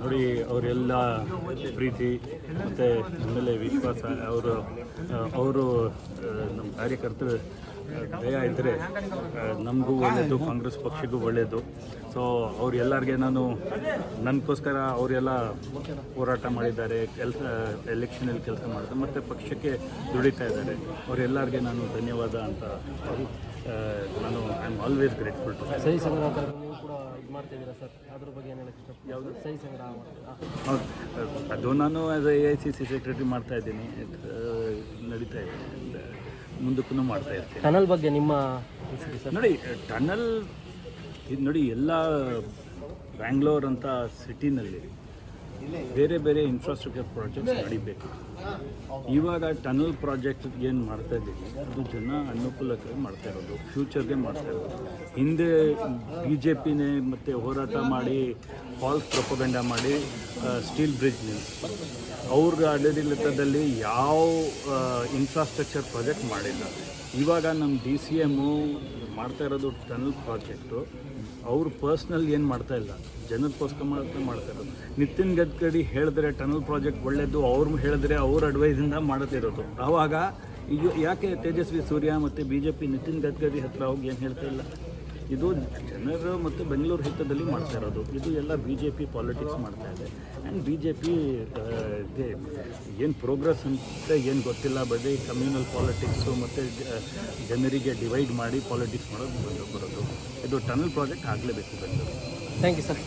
ನೋಡಿ, ಅವರೆಲ್ಲ ಪ್ರೀತಿ ಮತ್ತು ನಮ್ಮಲ್ಲೇ ವಿಶ್ವಾಸ, ಅವರು ಅವರು ನಮ್ಮ ಕಾರ್ಯಕರ್ತರು ಭಯ ಇದ್ದರೆ ನಮಗೂ ಒಳ್ಳೆಯದು ಕಾಂಗ್ರೆಸ್ ಪಕ್ಷಕ್ಕೂ ಒಳ್ಳೆಯದು ಸೊ ಅವ್ರಿಗೆಲ್ಲರಿಗೆ ನಾನು, ನನಗೋಸ್ಕರ ಅವರೆಲ್ಲ ಹೋರಾಟ ಮಾಡಿದ್ದಾರೆ, ಕೆಲಸ ಎಲೆಕ್ಷನಲ್ಲಿ ಕೆಲಸ ಮಾಡಿದ್ದಾರೆ, ಮತ್ತು ಪಕ್ಷಕ್ಕೆ ದುಡಿತಾ ಇದ್ದಾರೆ. ಅವರೆಲ್ಲರಿಗೆ ನಾನು ಧನ್ಯವಾದ ಅಂತ ನಾನು I am always grateful to ಸಹಿ ಸಂಗ್ರಹ ನೀವು ಕೂಡ ಇದು ಮಾಡ್ತಿದ್ದೀರಾ ಸರ್? ಅದ್ರ ಬಗ್ಗೆ ಏನು ಹೇಳಕ್ಕೆ ಇಷ್ಟಪಡ್ತೀನಿ ಯಾವುದು? ಸಹಿ ಸಂಗ್ರಹ ಹೌದು. ಅದು ನಾನು as A I C C secretary ಮಾಡ್ತಾ ಇದ್ದೀನಿ. ನಡೀತಾ ಇದೆ. ಮುಂದಕ್ಕೂ ಮಾಡ್ತಾ ಇರ್ತೀನಿ. ಟನಲ್ ಬಗ್ಗೆ ನಿಮ್ಮ ನೋಡಿ ಟನಲ್ ಇದು ನೋಡಿ ಎಲ್ಲ ಬ್ಯಾಂಗ್ಳೂರ್ ಅಂತ ಸಿಟಿನಲ್ಲಿ ಬೇರೆ ಬೇರೆ ಇನ್ಫ್ರಾಸ್ಟ್ರಕ್ಚರ್ ಪ್ರಾಜೆಕ್ಟ್ಸ್ ನಡಿಬೇಕು. ಇವಾಗ ಟನಲ್ ಪ್ರಾಜೆಕ್ಟ್ ಏನು ಮಾಡ್ತಾ ಇದ್ದೀವಿ ಅದು ಜನ ಅನುಕೂಲಕ್ಕೆ ಮಾಡ್ತಾ ಇರೋದು ಫ್ಯೂಚರ್ಗೆ ಮಾಡ್ತಾ ಇರೋದು. ಹಿಂದೆ ಬಿ ಜೆ ಪಿನೇ ಮತ್ತು ಹೋರಾಟ ಮಾಡಿ ಫಾಲ್ಸ್ ಪ್ರೊಪಗಂಡ ಮಾಡಿ ಸ್ಟೀಲ್ ಬ್ರಿಡ್ಜ್ ನಿಲ್ಲಿಸಿ ಅವ್ರ ಆಡಳಿತದಲ್ಲಿ ಯಾವ ಇನ್ಫ್ರಾಸ್ಟ್ರಕ್ಚರ್ ಪ್ರಾಜೆಕ್ಟ್ ಮಾಡಿಲ್ಲ. ಇವಾಗ ನಮ್ಮ ಡಿ ಸಿ ಎಮ್ಮು ಮಾಡ್ತಾ ಇರೋದು ಟನಲ್ ಪ್ರಾಜೆಕ್ಟು ಅವ್ರು ಪರ್ಸ್ನಲ್ ಏನು ಮಾಡ್ತಾ ಇಲ್ಲ. ಜನಕ್ಕೋಸ್ಕರ ಮಾಡ್ತಾ ಮಾಡ್ತಾ ಇರೋದು. ನಿತಿನ್ ಗಡ್ಕರಿ ಹೇಳಿದ್ರೆ ಟನಲ್ ಪ್ರಾಜೆಕ್ಟ್ ಒಳ್ಳೆಯದು ಅವ್ರು ಹೇಳಿದ್ರೆ ಅವ್ರ ಅಡ್ವೈಸಿಂದ ಮಾಡುತ್ತಿರೋದು ಆವಾಗ ಈಗ ಯಾಕೆ ತೇಜಸ್ವಿ ಸೂರ್ಯ ಮತ್ತು B J P Nitin Gadkari ಹತ್ರ ಹೋಗಿ ಏನು ಹೇಳ್ತಾ ಇಲ್ಲ? ಇದು ಜನರು ಮತ್ತು ಬೆಂಗಳೂರು ಹಿತದಲ್ಲಿ ಮಾಡ್ತಾ ಇರೋದು. ಇದು ಎಲ್ಲ ಬಿ ಜೆ ಪಿ ಪಾಲಿಟಿಕ್ಸ್ ಮಾಡ್ತಾ ಇದೆ. ಆ್ಯಂಡ್ ಬಿ ಜೆ ಪಿ ಏನು ಪ್ರೋಗ್ರೆಸ್ ಅಂತ ಏನು ಗೊತ್ತಿಲ್ಲ ಬರೀ ಕಮ್ಯುನಲ್ ಪಾಲಿಟಿಕ್ಸು ಮತ್ತು ಜನರಿಗೆ ಡಿವೈಡ್ ಮಾಡಿ ಪಾಲಿಟಿಕ್ಸ್ ಮಾಡೋದು, ಬರೋದು. ಇದು ಟನಲ್ ಪ್ರಾಜೆಕ್ಟ್ ಆಗಲೇಬೇಕು ಬೆಂಗಳೂರು. Thank you sir